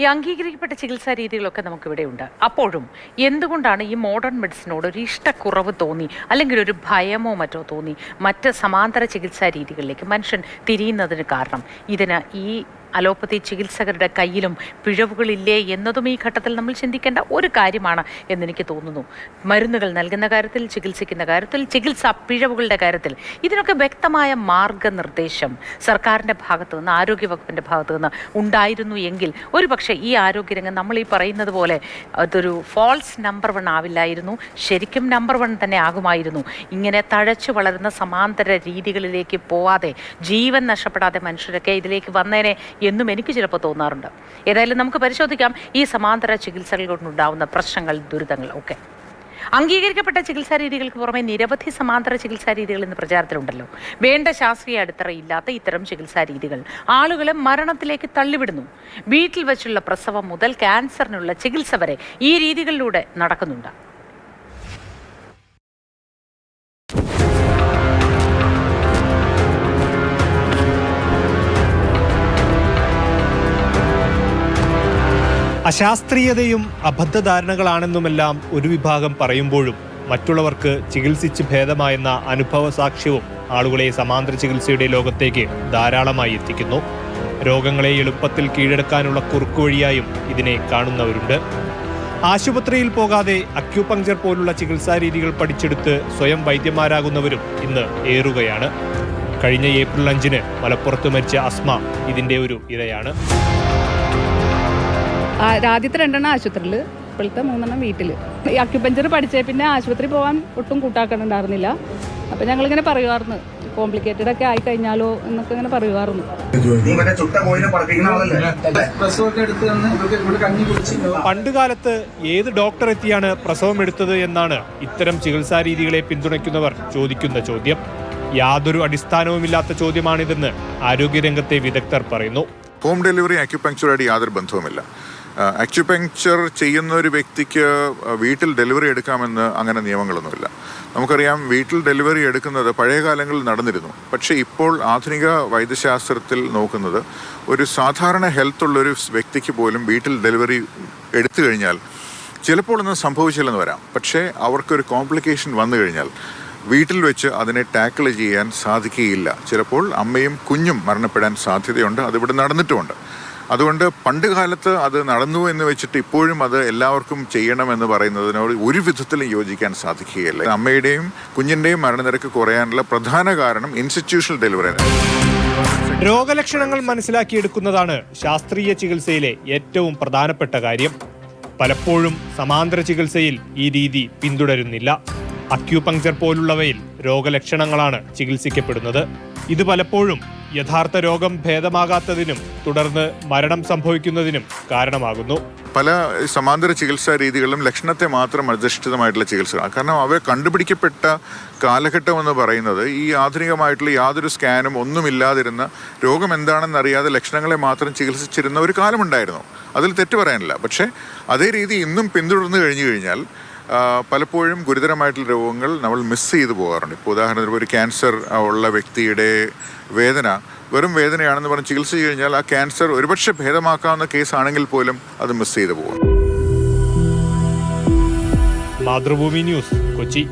ഈ അംഗീകരിക്കപ്പെട്ട ചികിത്സാ രീതികളൊക്കെ നമുക്കിവിടെ ഉണ്ട്. അപ്പോഴും എന്തുകൊണ്ടാണ് ഈ മോഡേൺ മെഡിസിനോട് ഒരു ഇഷ്ടക്കുറവ് തോന്നി അല്ലെങ്കിൽ ഒരു ഭയമോ മറ്റോ തോന്നി? മറ്റ് സമാന്തര ചികിത്സാ രീതികളിലേക്ക് മനുഷ്യൻ തിരിയുന്നതിന് കാരണം ഇതിന് ഈ അലോപ്പതി ചികിത്സകരുടെ കയ്യിലും പിഴവുകളില്ലേ എന്നതും ഈ ഘട്ടത്തിൽ നമ്മൾ ചിന്തിക്കേണ്ട ഒരു കാര്യമാണ് എന്നെനിക്ക് തോന്നുന്നു. മരുന്നുകൾ നൽകുന്ന കാര്യത്തിൽ ചികിത്സിക്കുന്ന കാര്യത്തിൽ ചികിത്സാ പിഴവുകളുടെ കാര്യത്തിൽ ഇതിനൊക്കെ വ്യക്തമായ മാർഗനിർദ്ദേശം സർക്കാരിന്റെ ഭാഗത്തു നിന്ന് ആരോഗ്യവകുപ്പിന്റെ ഭാഗത്തു നിന്ന് ഉണ്ടായിരുന്നു എങ്കിൽ ഒരുപക്ഷെ ഈ ആരോഗ്യരംഗം നമ്മൾ ഈ പറയുന്നത് പോലെ അതൊരു ഫോൾസ് നമ്പർ വൺ ആവില്ലായിരുന്നു. ശരിക്കും നമ്പർ വൺ തന്നെ ആകുമായിരുന്നു. ഇങ്ങനെ തഴച്ചു വളരുന്ന സമാന്തര രീതികളിലേക്ക് പോവാതെ ജീവൻ നഷ്ടപ്പെടാതെ മനുഷ്യരൊക്കെ ഇതിലേക്ക് വന്നേനെ എന്നും എനിക്ക് ചിലപ്പോൾ തോന്നാറുണ്ട്. ഏതായാലും നമുക്ക് പരിശോധിക്കാം. ഈ സമാന്തര ചികിത്സകൾ കൊണ്ടുണ്ടാവുന്ന പ്രശ്നങ്ങൾ ദുരിതങ്ങൾ ഒക്കെ. അംഗീകരിക്കപ്പെട്ട ചികിത്സാ രീതികൾക്ക് പുറമെ നിരവധി സമാന്തര ചികിത്സാ രീതികൾ ഇന്ന് പ്രചാരത്തിലുണ്ടല്ലോ. വേണ്ട ശാസ്ത്രീയ അടിത്തറയില്ലാത്ത ഇത്തരം ചികിത്സാ രീതികൾ. ആളുകളെ മരണത്തിലേക്ക് തള്ളിവിടുന്നു. വീട്ടിൽ വെച്ചുള്ള പ്രസവം മുതൽ ക്യാൻസറിനുള്ള ചികിത്സ വരെ ഈ രീതികളിലൂടെ നടക്കുന്നുണ്ട്. അശാസ്ത്രീയതയും അബദ്ധധാരണകളാണെന്നുമെല്ലാം ഒരു വിഭാഗം പറയുമ്പോഴും മറ്റുള്ളവർക്ക് ചികിത്സിച്ച് ഭേദമായെന്ന അനുഭവ സാക്ഷ്യവും ആളുകളെ സമാന്തര ചികിത്സയുടെ ലോകത്തേക്ക് ധാരാളമായി എത്തിക്കുന്നു. രോഗങ്ങളെ എളുപ്പത്തിൽ കീഴടക്കാനുള്ള കുറുക്കുവഴിയായും ഇതിനെ കാണുന്നവരുണ്ട്. ആശുപത്രിയിൽ പോകാതെ അക്യൂപങ്ചർ പോലുള്ള ചികിത്സാ രീതികൾ പഠിച്ചെടുത്ത് സ്വയം വൈദ്യന്മാരാകുന്നവരും ഇന്ന് ഏറുകയാണ്. കഴിഞ്ഞ ഏപ്രിൽ അഞ്ചിന് മലപ്പുറത്ത് മരിച്ച അസ്മ ഇതിന്റെ ഒരു ഇരയാണ്. ആദ്യത്തെ രണ്ടെണ്ണം ആശുപത്രിയിൽ ഇപ്പോഴത്തെ മൂന്നെണ്ണം വീട്ടിൽ ഈ അക്യുപഞ്ചർ പഠിച്ചേ പിന്നെ ആശുപത്രി പോകാൻ ഒട്ടും കൂട്ടാക്കണുണ്ടായിരുന്നില്ല. അപ്പം ഞങ്ങളിങ്ങനെ പറയുമായിരുന്നു കോംപ്ലിക്കേറ്റഡ് ഒക്കെ ആയി കഴിഞ്ഞാലോ എന്നൊക്കെ ഇങ്ങനെ പറയുമായിരുന്നു പണ്ട് കാലത്ത് ഏത് ഡോക്ടർ എത്തിയാണ് പ്രസവം എടുത്തത് എന്നാണ് ഇത്തരം ചികിത്സാ രീതികളെ പിന്തുണയ്ക്കുന്നവർ ചോദിക്കുന്ന ചോദ്യം. യാതൊരു അടിസ്ഥാനവുമില്ലാത്ത ചോദ്യമാണിതെന്ന് ആരോഗ്യരംഗത്തെ വിദഗ്ധർ പറയുന്നു. ഹോം ഡെലിവറി അക്യുപങ്ക്ചറായിട്ട് യാതൊരു ബന്ധവുമില്ല. അക്യുപങ്ക്ചർ ചെയ്യുന്ന ഒരു വ്യക്തിക്ക് വീട്ടിൽ ഡെലിവറി എടുക്കാമെന്ന് അങ്ങനെ നിയമങ്ങളൊന്നുമില്ല. നമുക്കറിയാം വീട്ടിൽ ഡെലിവറി എടുക്കുന്നത് പഴയ കാലങ്ങളിൽ നടന്നിരുന്നു. പക്ഷേ ഇപ്പോൾ ആധുനിക വൈദ്യശാസ്ത്രത്തിൽ നോക്കുന്നത് ഒരു സാധാരണ ഹെൽത്ത് ഉള്ളൊരു വ്യക്തിക്ക് പോലും വീട്ടിൽ ഡെലിവറി എടുത്തു കഴിഞ്ഞാൽ ചിലപ്പോൾ ഒന്നും സംഭവിച്ചില്ലെന്ന് വരാം. പക്ഷേ അവർക്കൊരു കോംപ്ലിക്കേഷൻ വന്നു കഴിഞ്ഞാൽ വീട്ടിൽ വെച്ച് അതിനെ ടാക്കിൾ ചെയ്യാൻ സാധിക്കുകയില്ല. ചിലപ്പോൾ അമ്മയും കുഞ്ഞും മരണപ്പെടാൻ സാധ്യതയുണ്ട്. അതിവിടെ നടന്നിട്ടുമുണ്ട്. അതുകൊണ്ട് പണ്ട് കാലത്ത് അത് നടന്നു എന്ന് വെച്ചിട്ട് ഇപ്പോഴും അത് എല്ലാവർക്കും ചെയ്യണമെന്ന് പറയുന്നതിനോട് ഒരു വിധത്തിലും യോജിക്കാൻ സാധിക്കുകയില്ല. അമ്മയുടെയും കുഞ്ഞിന്റെയും മരണനിരക്ക് കുറയാനുള്ള പ്രധാന കാരണം ഇൻസ്റ്റിറ്റ്യൂഷണൽ ഡെലിവറി രോഗലക്ഷണങ്ങൾ മനസ്സിലാക്കിയെടുക്കുന്നതാണ് ശാസ്ത്രീയ ചികിത്സയിലെ ഏറ്റവും പ്രധാനപ്പെട്ട കാര്യം. പലപ്പോഴും സമാന്തര ചികിത്സയിൽ ഈ രീതി പിന്തുടരുന്നില്ല. അക്യൂപങ്ചർ പോലുള്ളവയിൽ രോഗലക്ഷണങ്ങളാണ് ചികിത്സിക്കപ്പെടുന്നത്. ഇത് പലപ്പോഴും യഥാർത്ഥ രോഗം ഭേദമാകാത്തതിനും തുടർന്ന് മരണം സംഭവിക്കുന്നതിനും കാരണമാകുന്നു. പല സമാന്തര ചികിത്സാ രീതികളും ലക്ഷണത്തെ മാത്രം അധിഷ്ഠിതമായിട്ടുള്ള ചികിത്സകളാണ്. കാരണം അവ കണ്ടുപിടിക്കപ്പെട്ട കാലഘട്ടം എന്ന് പറയുന്നത് ഈ ആധുനികമായിട്ടുള്ള യാതൊരു സ്കാനും ഒന്നുമില്ലാതിരുന്ന രോഗം എന്താണെന്ന് അറിയാതെ ലക്ഷണങ്ങളെ മാത്രം ചികിത്സിച്ചിരുന്ന ഒരു കാലമുണ്ടായിരുന്നു. അതിൽ തെറ്റ് പറയാനില്ല. പക്ഷേ അതേ രീതി ഇന്നും പിന്തുടർന്നു കഴിഞ്ഞു കഴിഞ്ഞാൽ പലപ്പോഴും ഗുരുതരമായിട്ടുള്ള രോഗങ്ങൾ നമ്മൾ മിസ് ചെയ്തു പോകാറുണ്ട്. ഇപ്പോൾ ഉദാഹരണത്തിന് ഒരു ക്യാൻസർ ഉള്ള വ്യക്തിയുടെ വേദന വെറും വേദനയാണെന്ന് പറഞ്ഞ് ചികിത്സ കഴിഞ്ഞാൽ ആ ക്യാൻസർ ഒരുപക്ഷെ ഭേദമാക്കാവുന്ന കേസാണെങ്കിൽ പോലും അത് മിസ് ചെയ്തു പോകും. മാതൃഭൂമി ന്യൂസ് കൊച്ചി.